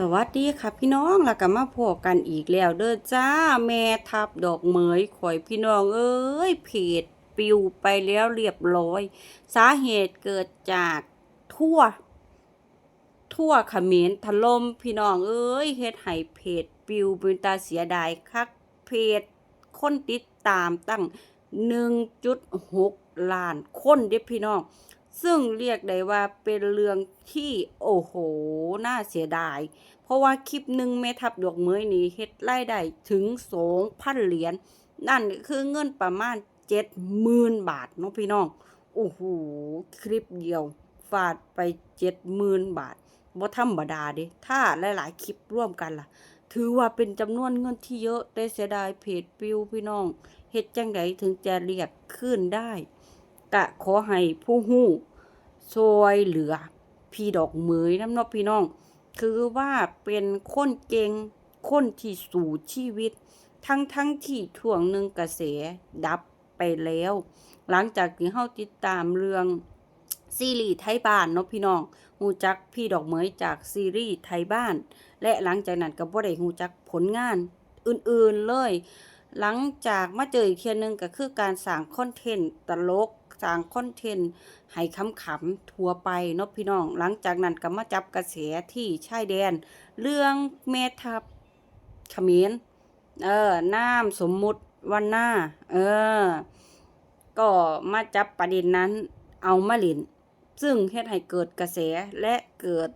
สวัสดีค่ะพี่น้องแล้วก็มาพบกันอีกแล้วเด้อจ้า แม่ทับดอกเหมยข่อยพี่น้องเอ้ยเพจปิวไปแล้วเรียบร้อย สาเหตุเกิดจากทั่ว ทั่วขมรถล่มพี่น้องเอ้ยเฮ็ดให้เพจปิวเป็นตาเสียดายคักเพจคนติดตามตั้ง 1.6 ล้านคนเด้พี่น้อง ซึ่งเรียกได้ว่าเป็นเรื่องที่โอ้โห น่าเสียดาย เพราะว่าคลิปหนึ่งแม่ทับดอกเมยนี่เฮ็ดรายได้ถึงสองพันเหรียญนั่นคือเงินประมาณเจ็ดหมื่นบาทเนาะพี่น้อง โอ้โห คลิปเดียวฟาดไปเจ็ดหมื่นบาทบ่ธรรมดาเด้ถ้าหลาย ๆ คลิปร่วมกันล่ะ ถือว่าเป็นจำนวนเงินที่เยอะแต่เสียดายเพจปิวพี่น้องเฮ็ดจังไดถึงจะเรียกขึ้นได้ กะขอให้ผู้ฮู้ช่วยเหลือ พี่ดอกเหมยน้ำนอกพี่น้อง คือว่าเป็นคนเก่งคนที่สู่ชีวิต ทั้งทั้งที่ช่วงหนึ่งกระแสดับไปแล้ว หลังจากที่เฮาติดตามเรื่องซีรีส์ไทยบ้านเนาะพี่น้องฮูจักพี่ดอกเหมยจากซีรีส์ไทยบ้าน และหลังจากนั้นก็บ่ได้ฮู้จักผลงานอื่นๆเลย หลังจากมาเจออีกเทียหนึงก็คือการสร้างคอนเทนต์ตลก สร้างคอนเทนต์ให้ขำๆทั่วไปเนาะพี่น้อง หลังจากนั้นก็มาจับกระแสที่ชายแดน เรื่องแม่ทัพเขมรเออนามสมมุติวันหน้า เออ ก็มาจับประเด็นนั้นเอามาเล่นซึ่งเฮ็ดให้เกิดกระแสและเกิด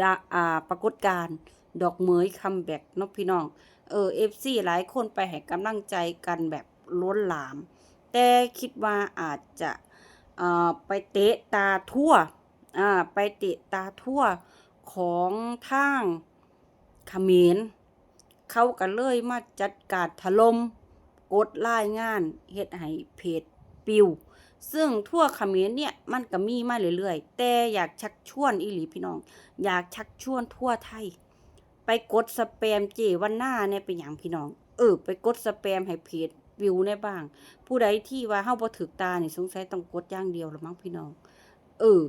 ดาอาปรากฏการณ์ดอกเหมยคัมแบ็กนาะพี่น้อง เออเอฟซีหลายคนไปให้กำลังใจกันแบบล้นหลาม แต่คิดว่าอาจจะอ่อไปเตะตาทั่วอ่าไปเตะตาทั่วของทางเขมรเขาก็เลยมาจัดการถล่มกดรายงานเฮ็ดให้เพจปิว ซึ่งทั่วเขมรเนี่ยมันก็มีมาเรื่อยๆ แต่อยากชักชวนอีหลีพี่น้อง อยากชักชวนทั่วไทย ไปกดสแปมเจวันหน้าเนี่ยเป็นอย่างพี่น้อง เออ ไปกดสแปมให้เพจ วิวได้บ้าง ผู้ใดที่ว่าเฮาบ่ถึกตานี่สงสัยต้องกดอย่างเดียวละมั้งพี่น้อง เออ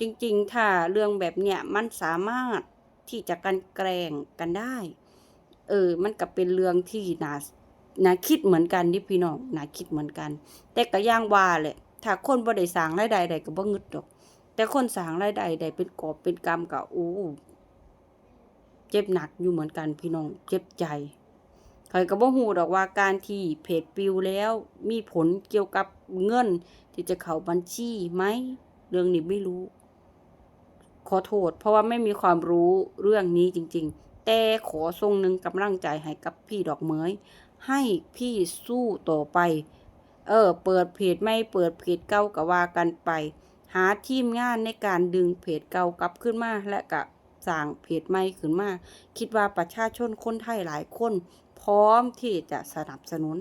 จริง ๆ ถ้าเรื่องแบบเนี้ยมันสามารถที่จะกันแกล้งกันได้ เออ มันก็เป็นเรื่องที่น่าน่าคิดเหมือนกันนี่พี่น้องน่าคิดเหมือนกัน แต่ก็ย่างว่าแหละถ้าคนบ่ได้สร้างรายได้ใดก็บ่งึดดอก แต่คนสร้างรายได้ใดเป็นกอบเป็นกำก็โอ้เจ็บหนักอยู่เหมือนกันพี่น้อง เจ็บใจ ข่อยก็บ่ฮู้ดอกว่าการที่เพจปิวแล้ว มีผลเกี่ยวกับเงิน ที่จะเข้าบัญชีไหมเรื่องนี้ไม่รู้ ขอโทษ เพราะว่าไม่มีความรู้เรื่องนี้จริง ๆ แต่ขอส่งหนึ่งกำลังใจให้กับพี่ดอกเหมยให้พี่สู้ต่อไป เออ เปิดเพจไม่เปิดเพจเก่าก็ว่ากันไป หาทีมงานในการดึงเพจเก่ากลับขึ้นมาและก็สร้างเพจใหม่ขึ้นมา คิดว่าประชาชนคนไทยหลายคน ร้อมที่จะสนับสนุน